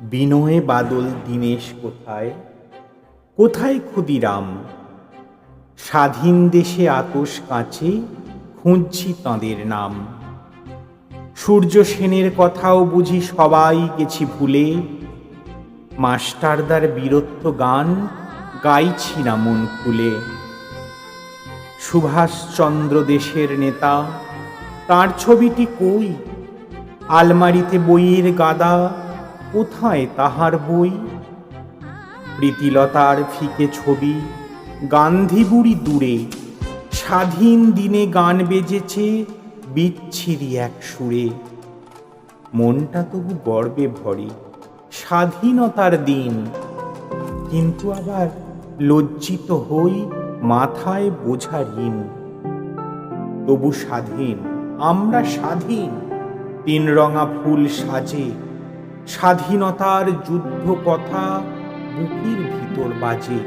বিনয়ে বাদল দীনেশ কোথায়? কোথায় ক্ষুদিরাম? স্বাধীন দেশে আতস কাঁচে, খুঁজছি তাঁদের নাম। সূর্য সেনের কথাও বুঝি সবাই গেছি ভুলে। মাস্টারদার বীরত্ব গান গাইছি না মন খুলে। সুভাষচন্দ্র দেশের নেতা, তার ছবিটি কই? আলমারিতে বইয়ের গাদা কোথায় তাহার বই? প্রীতিলতার ফিকে ছবি গান্ধী বুড়ি দূরে। স্বাধীন দিনে গান বেজেছে বিচ্ছিরি এক সুরে। মনটা তবু গর্বে ভরে, স্বাধীনতার দিন। কিন্তু আবার লজ্জিত হই মাথায় বোঝা ঋণ। তবু স্বাধীন, আমরা স্বাধীন, তিন রঙা ফুল সাজে স্বাধীনতার যুদ্ধ কথা বুকির ভিতর বাজে।